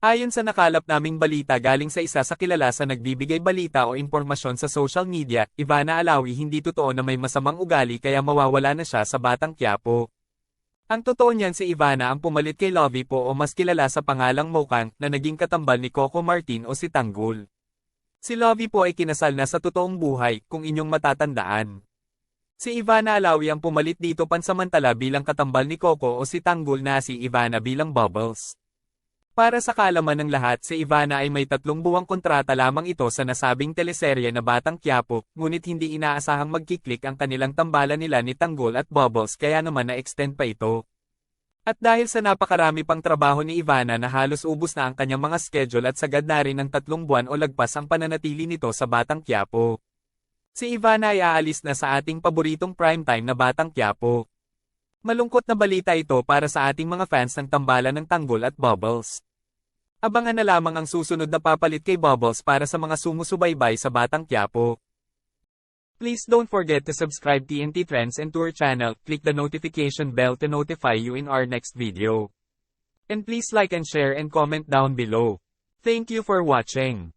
Ayon sa nakalap naming balita galing sa isa sa kilala sa nagbibigay balita o impormasyon sa social media, Ivana Alawi hindi totoo na may masamang ugali kaya mawawala na siya sa Batang Quiapo. Ang totoo niyan si Ivana ang pumalit kay Lovie po o mas kilala sa pangalang Mokang na naging katambal ni Coco Martin o si Tanggol. Si Lovie po ay kinasal na sa totoong buhay kung inyong matatandaan. Si Ivana Alawi ang pumalit dito pansamantala bilang katambal ni Coco o si Tanggol na si Ivana bilang Bubbles. Para sa kalaman ng lahat si Ivana ay may tatlong buwang kontrata lamang ito sa nasabing teleserye na Batang Quiapo, ngunit hindi inaasahang magkiklik ang kanilang tambalan nila ni Tanggol at Bubbles kaya naman na-extend pa ito. At dahil sa napakarami pang trabaho ni Ivana na halos ubos na ang kanyang mga schedule at sagad na rin ng tatlong buwan o lagpas ang pananatili nito sa Batang Quiapo. Si Ivana ay aalis na sa ating paboritong primetime na Batang Quiapo. Malungkot na balita ito para sa ating mga fans ng tambalan ng Tanggol at Bubbles. Abangan na lamang ang susunod na papalit kay Bubbles para sa mga sumusubaybay sa Batang Quiapo. Please don't forget to subscribe TNT Trends and to our channel, click the notification bell to notify you in our next video. And please like and share and comment down below. Thank you for watching.